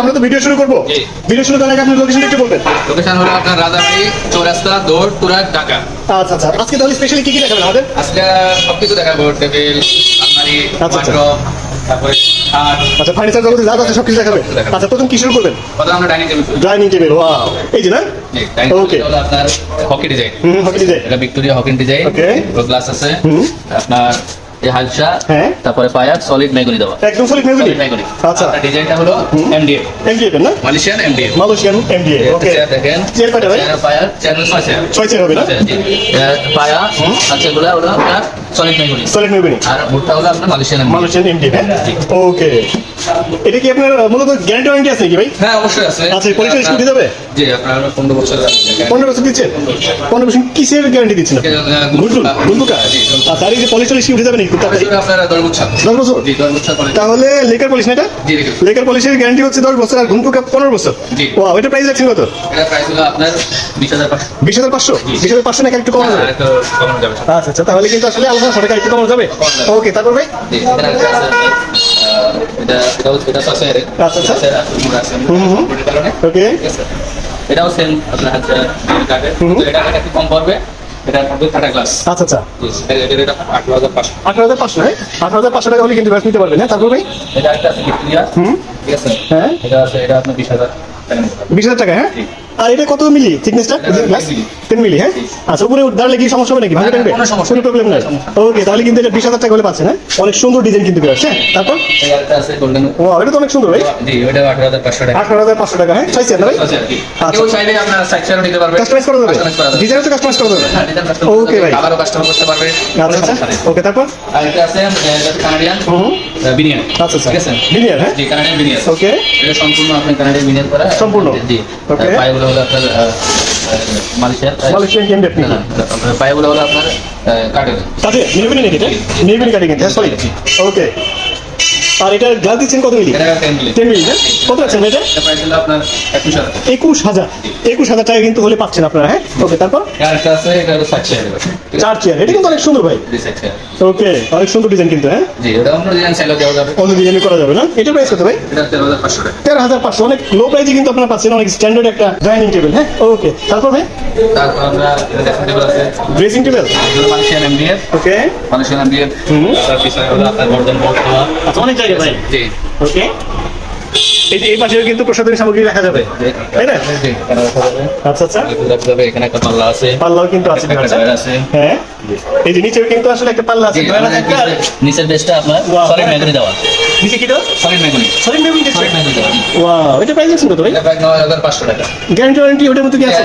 আমরা তো ভিডিও শুরু করব। ভিডিও শুরু করার আগে আপনি লোকেশনটা একটু বলবেন। লোকেশন হলো আপনার রাজাবাড়ি চৌরাস্তা দৌড় তুরাক ঢাকা। আচ্ছা আচ্ছা। আজকে তাহলে স্পেশালি কি কি দেখাবেন আমাদের? আজকে সবকিছু দেখাবো টেবিল আলমারি আচ্ছা, আচ্ছা। তারপরে আচ্ছা ফার্নিচার জগতে যা আছে সব কিছু দেখাবেন আচ্ছা প্রথম কি শুরু করবেন? আমরা dining table dining table wow এই যে না? হলো আপনার hockey design hmm hockey design এটা Victoria Hawking design Okay. Glass আছে। আপনার হালসা। হ্যাঁ। তারপরে পায়া সলিড মেগুনি দেওয়া। একদম সলিড মেগুনি? মেগুনি। আচ্ছা। ডিজাইনটা হলো এমডিএফ এমডিএফ না? Malaysian MDF Malaysian MDF okay দেখেন। চেয়ার কয়টা ভাই? পায়ার চেয়ার ছয় চেয়ার হবে না? পায়া আছে গুলো হলো আপনার সলিড মেগুনি সলিড মেগুনি আর ভুট্টা হলো আপনার মালয়েশিয়ান মালয়েশিয়ান এমডিএফ ওকে এটা কি আপনার মূলত গ্যারান্টি ওয়ারেন্টি আছে কি ভাই? হ্যাঁ অবশ্যই আছে। আচ্ছা, এই পলিশ যাবে? জি আপনার পনেরো বছর পনেরো বছর দিচ্ছেন? পনেরো বছর কিসের গ্যারান্টি দিচ্ছেন আপনি? গুলটুল আচ্ছা আর এই যে পলিশ টলিশ উঠে যাবে নাকি আপনার দশ বছর। দশ বছর? জি দশ বছর তাহলে লেকার পলিশ না এটা? জি লেকার পলিশের গ্যারান্টি হচ্ছে দশ বছর আর ঘুমটুকা পনেরো বছর? জি। ও এটা প্রাইস রাখছেন কত? এটা প্রাইস হলো আপনার পাঁচশো। পাঁচশো? বিশ হাজার পাঁচশো নাকি একটু কম যাবে? আচ্ছা আচ্ছা তাহলে কিন্তু আসলে আলোচনা সরকার একটু কমানো যাবে। ওকে তারপর ভাই? এর আচ্ছা, আচ্ছা। হুম, হুম। ওকে এটাও সেম আপনার হচ্ছে এটা একটু কম পড়বে? এটা গ্লাস আচ্ছা আচ্ছা। এটা আঠারো হাজার পাঁচশো। আঠারো হাজার পাঁচশো আঠারো হাজার পাঁচশো টাকা হলে কিন্তু ব্যাস নিতে পারবেন হ্যাঁ? তারপর ভাই? এটা একটা আছে ভিক্টোরিয়া হুম। ঠিক আছে? হ্যাঁ। এটা আছে এটা আপনার বিশ হাজার। বিশ হাজার টাকা হ্যাঁ? আর এটা কত মিলি? থিকনেসটা গ্লাস 10 মিলি। টেন মিলি হ্যাঁ? আচ্ছা উপরে দাঁড়ালে কি সমস্যা হবে নাকি? না, টানবে? কোনো। প্রবলেম নাই। ওকে তাহলে কিন্তু এটা বিশ হাজার টাকা হলে পাচ্ছেন হ্যাঁ অনেক সুন্দর ডিজাইন কিন্তু আছে হ্যাঁ? তারপর? ও এটা তো অনেক সুন্দর ভাই। আঠারো হাজার পাঁচশো টাকা। হ্যাঁ? চাইছি না ভাই। আচ্ছা। কাস্টমাইজ করা যাবে ডিজাইন তো কাস্টমাইজ করা যাবে হ্যাঁ, Okay, ভাই। কাস্টমার করতে পারবে। আচ্ছা আচ্ছা। ওকে তারপর? আর এটা আছে কানাডিয়ান আচ্ছা আচ্ছা। ঠিক আছে? বিনিয়ার হ্যাঁ? জি কানাডিয়ান ওকে এটা সম্পূর্ণ আপনার কানাডিয়ান বিনিয়ান করা। সম্পূর্ণ? জি হলো আপনার মালয়েশিয়ার মালয়েশিয়ান কেন আপনি? না, না, আপনার পায়েগুলো হলো আপনার কাটের কাটে নির্বিনি নাকি এটা নির্বিনি কাটে কিন্তু সরি ওকে আর এটা গ্লাস দিচ্ছেন কত মিলি? Ten milli. হ্যাঁ কত আছেন এটা একুশ হাজার। একুশ হাজার। টাকা কিন্তু হলে পাচ্ছেন আপনারা হ্যাঁ? ওকে তারপর? চার চেয়ার এটা কিন্তু অনেক সুন্দর ভাই। ওকে অনেক সুন্দর ডিজাইন কিন্তু হ্যাঁ? অন্য ডিজাইন করা যাবে না? এটা প্রাইস কত ভাই? তেরো হাজার পাঁচশো অনেক লো প্রাইসে কিন্তু আপনারা পাচ্ছেন অনেক স্ট্যান্ডার্ড একটা ডাইনিং টেবিল হ্যাঁ? ওকে তারপর ভাই? তারপর আমরা ড্রেসিং টেবিল ওকে আচ্ছা অনেক জায়গা ভাই জি। ওকে এই যে এই পাশেও কিন্তু প্রসাধনী সামগ্রী রাখা যাবে। তাই না। আচ্ছা আচ্ছা। এখানে একটা পাল্লা আছে। পাল্লাও কিন্তু আছে আচ্ছা। হ্যাঁ? এই যে নিচেও কিন্তু আসলে একটা পাল্লা আছে। নিচের বেসটা আপনার সলিড মেগুনি দেওয়া। নিচে কি দাও solid mahogany. Sorry memory solid mahogany দেওয়া ওয়াও এটা প্রাইস কত ভাই? এটা প্রায় নয় হাজার পাঁচশো টাকা। গ্যারান্টি ওয়ারেন্টি ওটার মধ্যে কি আছে?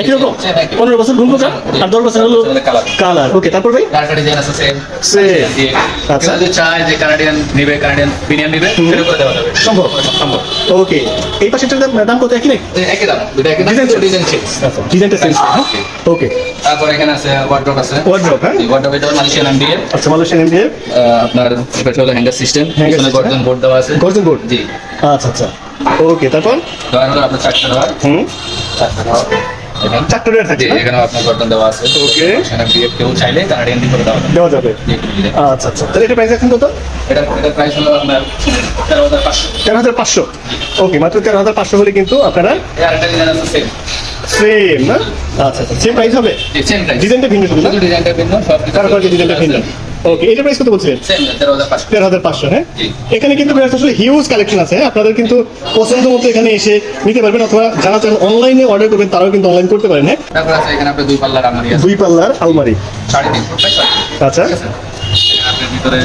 একই রকম? same, একই। পনেরো বছর আর দশ বছর হলো কালার কালার ওকে তারপর ভাই? কানাডিয়ান ডিজাইন আছে সেম Same. আচ্ছা। যদি চায় যে কানাডিয়ান নিবে কানাডিয়ান বিনিয়ান নিবে সেটা করে দেওয়া যাবে। সম্ভব। ওকে এই পাশেরটার দাম কত একই নাকি একই দাম দুটো একই দাম. ডিজাইন চেঞ্জ ডিজাইনটা চেঞ্জ ওকে তারপর এখানে আছে ওয়ার্ড্রপ আছে। ওয়ার্ড্রপ হ্যাঁ? ওয়ার্ড্রপ এটা মালয়েশিয়ান এমডিএ আচ্ছা মালয়েশিয়ান এমডিএ আপনার এটা হলো হ্যাঙ্গার সিস্টেম এখানে গর্জন বোর্ড দেওয়া আছে। গর্জন বোর্ড জি। আচ্ছা আচ্ছা। ওকে তারপর? দেওয়ার আপনার চারটা দেওয়ার হুম। চারটা এখানে চারটা ডেয়ার জি থাকছে এখানে আপনার গর্জন দেওয়া আছে Okay. সেখানে বিএফ কেউ চাইলে কানাডিয়ান দিয়ে করে দেওয়া দেওয়া যাবে। আচ্ছা আচ্ছা। তাহলে এটা প্রাইস আছে কত? এটা এটা প্রাইস হলো আপনার তেরো হাজার পাঁচশো। তেরো ওকে মাত্র তেরো হাজার পাঁচশো হলে কিন্তু আপনারা সেম না? আচ্ছা আচ্ছা। সেম প্রাইস হবে? সেম প্রাইস ডিজাইনটা ভিন্ন শুধু ডিজাইনটা ভিন্ন সব ডিজাইনটা ভিন্ন। ওকে এটা প্রাইস কত বলছিলেন? তেরো হাজার পাঁচশো। হ্যাঁ? এখানে কিন্তু আসলে হিউজ কালেকশন আছে? আপনাদের কিন্তু পছন্দ মতো এখানে এসে নিতে পারবেন অথবা যারা চান অনলাইনে অর্ডার করবেন তারাও কিন্তু অনলাইন করতে পারেন হ্যাঁ? তারপর আছে এখানে আপনার দুই পাল্লার আলমারি দুই পাল্লার আলমারি। আচ্ছা। ভিতরে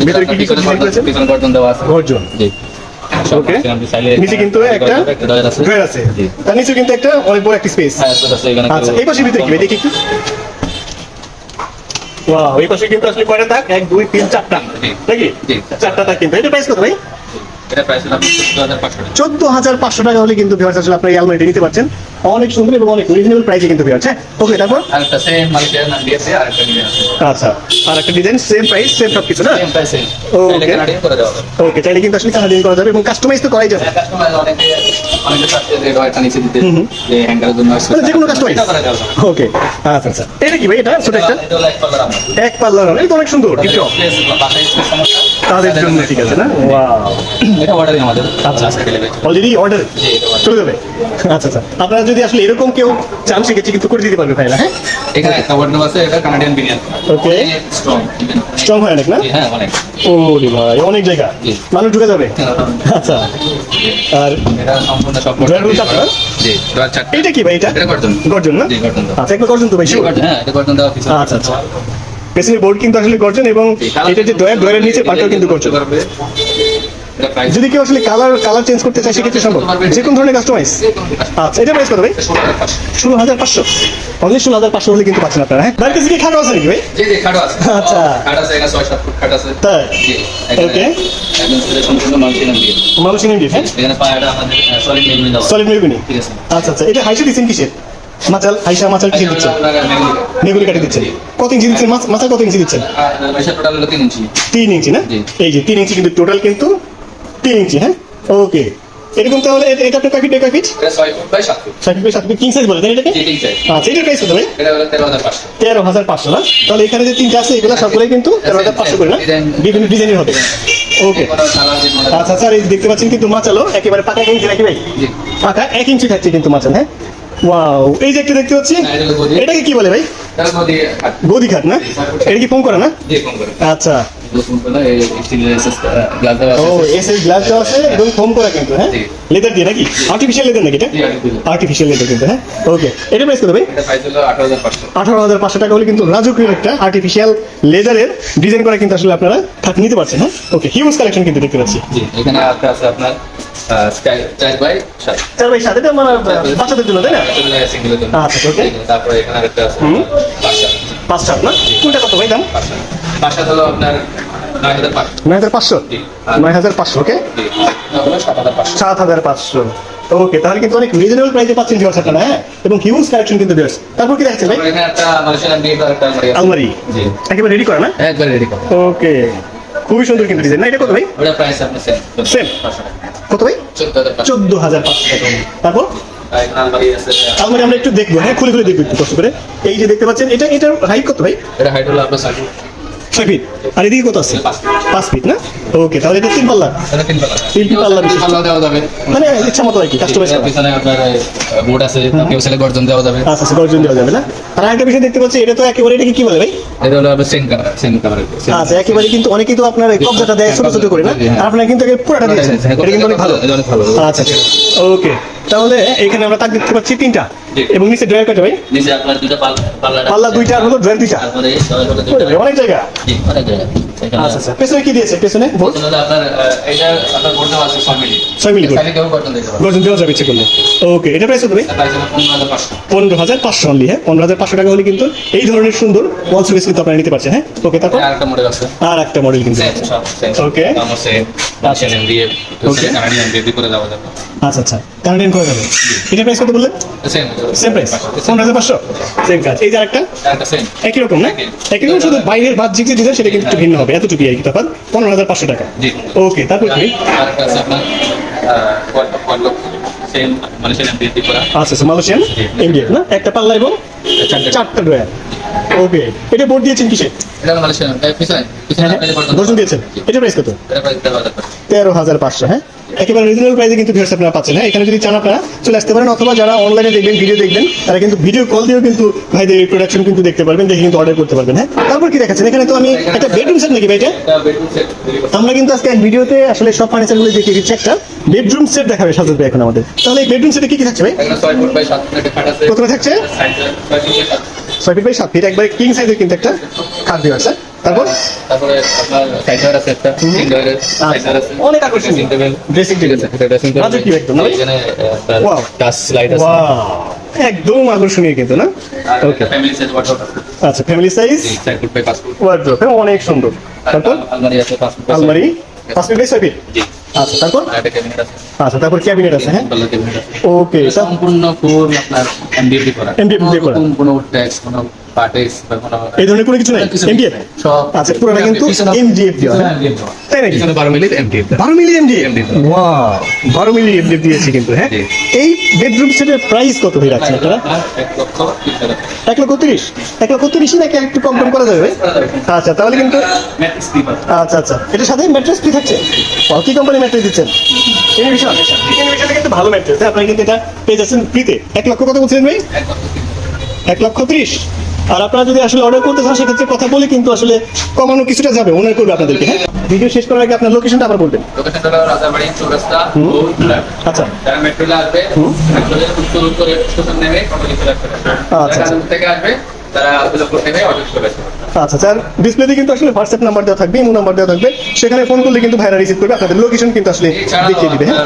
ভিতরে কি কি পিছনে? গর্জন- দেওয়া আছে। গর্জন। জি। Okay. নিচে কিন্তু একটা ড্রয়ার আছে। তার নিচে কিন্তু একটা অনেক বড় একটা স্পেস হ্যাঁ এখানে আচ্ছা এই পাশে ভিতরে কি? দেখি একটু। এই পাশে কিন্তু আসলে কয়টা থাক? এক দুই তিন চারটা। নাকি? চারটা কিন্তু। এটা প্রাইস কত ভাই? চোদ্দ হাজার পাঁচশো টাকা। চোদ্দ হাজার পাঁচশো টাকা হলে কিন্তু ভিউয়ার্স আসলে আপনার এই আলমারিটা নিতে পারছেন। অনেক সুন্দর এবং অনেক রিজনেবল প্রাইসে কিন্তু পেয়ে যাচ্ছে ওকে তারপর? আরেকটা সেম দিয়েছে আরেকটা আচ্ছা আর একটা ডিজাইন সেম প্রাইস সেম সব কিছু না সেম প্রাইস সেম হবে। ওকে চাইলে কিন্তু আসলে কানাডিয়ান করা যাবে এবং কাস্টমাইজ তো করাই যাবে। কাস্টমার অনেকে অনেকে চাচ্ছে যে এটা নিচে দিতে হুম হুম। যে হ্যাঙ্গারের জন্য মানে যে কোনো ওকে আচ্ছা আচ্ছা। এটা কি ভাই এটা ছোট একটা? এক পাল্লার এটা তো অনেক সুন্দর টিপটপ বাসায় স্পেস সমস্যা। তাদের জন্য ঠিক আছে না? ওয়াও এটা অর্ডারই আমাদের। আচ্ছা। অলরেডি অর্ডার জি, এটা order। চলে যাবে। আচ্ছা আচ্ছা। আপনারা যদি আসলে এরকম কেউ চান সেক্ষেত্রে কিন্তু করে দিতে পারবে ভাইরা হ্যাঁ? এখানে একটা ওয়ার্ডরোব আছে এটা কানাডিয়ান বিনিয়ান Okay. স্ট্রং স্ট্রং হয় অনেক না? হ্যাঁ অনেক। ও রে ভাই অনেক জায়গা। মানুষ ঢুকে যাবে? আচ্ছা। আর এটা সম্পূর্ণ সব? জি এটা কি ভাই এটা? এটা গর্জন গর্জন না? জি গর্জন আচ্ছা একবার গর্জন তো ভাই হ্যাঁ এটা গর্জন কিছু আচ্ছা আচ্ছা। পেছনের বোর্ড কিন্তু আসলে গর্জন এবং এটা যে ডয়ার ডয়ারের নিচে পাটাও কিন্তু গর্জন প্রাইস যদি কেউ আসলে কালার কালার চেঞ্জ করতে চায় সেক্ষেত্রে সম্ভব। যে কোনো ধরনের কাস্টমাইজ আচ্ছা এটা প্রাইস কত ভাই? ষোলো হাজার পাঁচশো। অনলি ষোলো হাজার পাঁচশো হলে কিন্তু পাচ্ছেন আপনারা হ্যাঁ? বাড়ির কাছে কি খাটো আছে নাকি ভাই? আচ্ছা। তাই? ইন্ডিয়া হ্যাঁ? সলিড মেগুনি আচ্ছা আচ্ছা। এটা হাইসা দিচ্ছেন কিসের? মাচাল হাইসা মাচাল কিসের দিচ্ছেন? আপনার মেমরি কাটে দিচ্ছেন। কত ইঞ্চি দিচ্ছেন? কত ইঞ্চি তিন ইঞ্চি। না? এই যে তিন ইঞ্চি কিন্তু টোটাল কিন্তু তিন ইঞ্চি হ্যাঁ? ওকে এরকম তাহলে এটা- এটা আপনার কয় ফিট কয় ফিট ছয় ফুট বাই সাত ফুট সাত ফিট সাত ফিট কিং সাইজ বলে এটাকে? আচ্ছা এটার প্রাইস কত ভাই? এটা তেরো হাজার পাঁচশো। না? তাহলে এখানে যে তিনটা আছে এগুলো সবগুলোই কিন্তু তেরো হাজার পাঁচশো করে না? বিভিন্ন ডিজাইনের হবে। ওকে আচ্ছা স্যার এই দেখতে পাচ্ছেন কিন্তু মাচালো একেবারে পাকা ইঞ্চি নাকি ভাই? পাকা এক ইঞ্চি থাকছে কিন্তু মাচাল হ্যাঁ? ওয়াও এই যে একটা দেখতে পাচ্ছি হ্যাঁ, এটা। এটাকে কি বলে ভাই? গদি খাট না? এটা কি ফোন করে না? আচ্ছা। হ্যাঁ। হ্যাঁ? ওকে রাজকীয় একটা আর্টিফিশিয়াল লেদারের ডিজাইন করা কিন্তু আসলে আপনারা নিতে পারছেন হ্যাঁ? ওকে হিউজ কালেকশন কিন্তু দেখতে পাচ্ছি। এখানে আছে আপনার চার বাই সাত। চার আমার বাচ্চাদের জন্য তাই না? আচ্ছা, okay. তারপরে এখানে আরেকটা আছে পাঁচ সাত না? কোনটা কত ভাই দাম? হলো আপনার নয় হাজার পাঁচশো। নয় হাজার পাঁচশো? ওকে? সাত হাজার পাঁচশো। ওকে তাহলে কিন্তু অনেক রিজনেবল প্রাইসে পাচ্ছেন ভিউয়ার্স আপনারা হ্যাঁ? এবং হিউজ কালেকশন কিন্তু ভিউয়ার্স তারপর কি দেখছেন ভাই? আলমারি। একেবারে রেডি করা না? একবার রেডি করো। ওকে। খুবই সুন্দর কিন্তু ডিজাইন না এটা কত ভাই? ওটা প্রাইস আপনার সেম? কত ভাই? চোদ্দ হাজার পাঁচশো টাকা। তারপর? আলমারি আছে। আমরা একটু দেখব। হ্যাঁ খুলে খুলে দেখব একটু কষ্ট করে। এই যে দেখতে পাচ্ছেন এটা এটার হাইট কত ভাই? এটা হাইট হলো আপনার ছয় ছয় ফিট আর এদিকে কত আছে? পাঁচ ফিট না? ওকে তাহলে এটা তিন পাল্লা। তিন পাল্লা। তিন পাল্লা বিশিষ্ট। দেওয়া যাবে। মানে ইচ্ছা মতো আর কি কাস্টমাইজ এর পিছনে আপনার বোর্ড আছে কেউ ছেলে গর্জন দেওয়া যাবে। আচ্ছা আচ্ছা গর্জন দেওয়া যাবে না? আর একটা বিষয় দেখতে পাচ্ছি এটা তো একেবারে এটাকে কি বলে ভাই? এটা হলো আপনার সেম কালার আচ্ছা একেবারে কিন্তু অনেকে তো আপনার কবজাটা দেয় ছোট ছোট করে না? হ্যাঁ। আর আপনার কিন্তু পুরোটা দিয়েছেন। এটা কিন্তু অনেক ভালো। অনেক ভালো। আচ্ছা আচ্ছা। ওকে তাহলে এখানে আমরা তাক দেখতে পাচ্ছি তিনটা। এবং নিচে ড্রয়ার কয়টা ভাই? নিচে আপনার দুটো পাল্লা দুইটা আর হলো ড্রয়ার দুইটা অনেক জায়গা। অনেক জায়গা। আচ্ছা আচ্ছা। পেছনে কি দিয়েছে? পেছনে? বোর্ড আপনার এটা আপনার বোর্ড আছে ছয় মিলি ছয় মিলি board। কেউ গর্জন দিতে পারবে গর্জন দেওয়া যাবে ইচ্ছে করলে। ওকে এটা প্রাইস কত ভাই? প্রাইস হলো পনেরো হাজার পাঁচশো। পনেরো হাজার পাঁচশো অনলি হ্যাঁ? পনেরো হাজার পাঁচশো টাকা হলে কিন্তু এই ধরনের সুন্দর ওয়াল সুকেস কিন্তু আপনারা নিতে পারছেন হ্যাঁ? ওকে তারপর? আর একটা মডেল আছে। আর একটা মডেল কিন্তু। সেম সব সেম Okay. দাম আছে Malaysian MDF Okay. Canadian MDF করে দেওয়া যাবে। আচ্ছা আচ্ছা। কানাডিয়ান করে যাবে এটা প্রাইস কত বললেন? সেম সেম প্রাইস পনেরো হাজার পাঁচশো? সেম কাজ। এই যে আরেকটা? একটা সেম একই রকম না? একই। রকম শুধু বাইরের বাহ্যিক যে ডিজাইন সেটা কিন্তু ভিন্ন হবে। এতটুকুই আর কি তফাৎ? পনেরো হাজার পাঁচশো টাকা। ওকে তারপর কি? করা। আচ্ছা আচ্ছা মালয়েশিয়ান? এমডিএফ না? একটা পাল্লা এবং চারটা। ড্রয়ার ওকে এটা বোর্ড দিয়েছেন কিসে? এটা মালয়েশিয়ান পিছনে পিছনে আপনি যে বর্তমান দর্শন দিয়েছেন এটা প্রাইস কত? তেরো হাজার পাঁচশো হ্যাঁ? একেবারে রিজনেবল প্রাইসে কিন্তু ভিউয়ার্স আপনারা পাচ্ছেন হ্যাঁ? এখানে যদি চান আপনারা চলে আসতে পারেন অথবা যারা অনলাইনে দেখবেন ভিডিও দেখবেন তারা কিন্তু ভিডিও কল দিয়েও কিন্তু ভাইদের প্রোডাকশন কিন্তু দেখতে পারবেন দেখে কিন্তু অর্ডার করতে পারবেন হ্যাঁ? তারপর কি দেখাচ্ছেন? এখানে তো আমি একটা বেডরুম সেট নাকি ভাই এটা? আমরা কিন্তু আজকে এক ভিডিওতে আসলে সব ফার্নিচারগুলো দেখিয়ে দিচ্ছি একটা বেডরুম সেট দেখাবে সাজাদ ভাই এখন আমাদের। তাহলে এই বেডরুম সেটে কি কি থাকছে ভাই? প্রথমে থাকছে? ছয় ফুট বাই সাত ফিট একবারে কিং সাইজের কিন্তু একটা খাট দেওয়া আছে। তারপর? তারপরে আপনার সাইডার আছে একটা সিঙ্গারের সাইডার আছে। অনেক আকর্ষণীয়। ড্রেসিং টেবিল ড্রেসিং টেবিল এটা ড্রেসিং একদম, না? এখানে Wow. টাচ লাইট আছে। একদম আকর্ষণীয় কিন্তু না? ওকে ফ্যামিলি সেট ওয়ার্ডরোব আচ্ছা ফ্যামিলি সাইজ জি ফুট বাই পাঁচ ফুট ওয়ার্ড্রোব অনেক সুন্দর। তারপর? আলমারি আছে পাঁচ ফুট বাই ছয় ফুট। বাই ছয় ফিট জি। আচ্ছা তারপর? আচ্ছা তারপর ক্যাবিনেট আছে হ্যাঁ? ওকে সম্পূর্ণ ফুল আপনার এমডিএফ করা। দিয়ে করা। কোনো ট্যাক্স কোনো পার্টেক্স বা কোনো এই ধরনের কোনো কিছু নাই? এমডিএফ সব আচ্ছা, পুরোটা কিন্তু MDF দেওয়া। তাই নাকি? মিলির এমডিএফ বারো মিলি এমডিএফ ওয়াও মিলি এমডিএফ দিয়েছে কিন্তু হ্যাঁ? এই বেডরুম সেটের প্রাইস কত হয়ে রাখছেন আপনারা? এক লক্ষ তিরিশ। হাজার টাকা। এক লক্ষ তিরিশ এক লক্ষ তিরিশ নাকি একটু কম কম করা যাবে? আচ্ছা তাহলে কিন্তু আচ্ছা আচ্ছা। এটার সাথে ম্যাট্রেস ফ্রি থাকছে? কি কোম্পানি ম্যাট্রেস দিচ্ছেন? ইনোভেশন ইনোভেশনে কিন্তু ভালো ম্যাট্রেস আপনারা কিন্তু এটা পেয়ে যাচ্ছেন ফ্রিতে এক লক্ষ কত বলছিলেন ভাই? এক লক্ষ তিরিশ। আর আপনারা যদি আসলে অর্ডার করতে চান সেক্ষেত্রে কথা বলে কিন্তু আসলে কমানো কিছুটা যাবে। ওনার করবে আপনাদেরকে হ্যাঁ? ভিডিও শেষ করার আগে আপনার লোকেশনটা আবার বলবেন। লোকেশনটা হলো রাজাবাড়ি চৌরাস্তা আচ্ছা। যারা মেট্রোলে আসবে মেট্রোলে উত্তর উত্তরে স্টেশন নেমে অটো চলে আসবে আচ্ছা। থেকে আসবে আসবে আচ্ছা স্যার ডিসপ্লেতে কিন্তু আসলে হোয়াটসঅ্যাপ নাম্বার দেওয়া থাকবে ইমো নাম্বার দেওয়া থাকবে। সেখানে ফোন করলে কিন্তু ভাইরা রিসিভ করবে আপনাদের লোকেশন কিন্তু আসলে দেখিয়ে দিবে হ্যাঁ?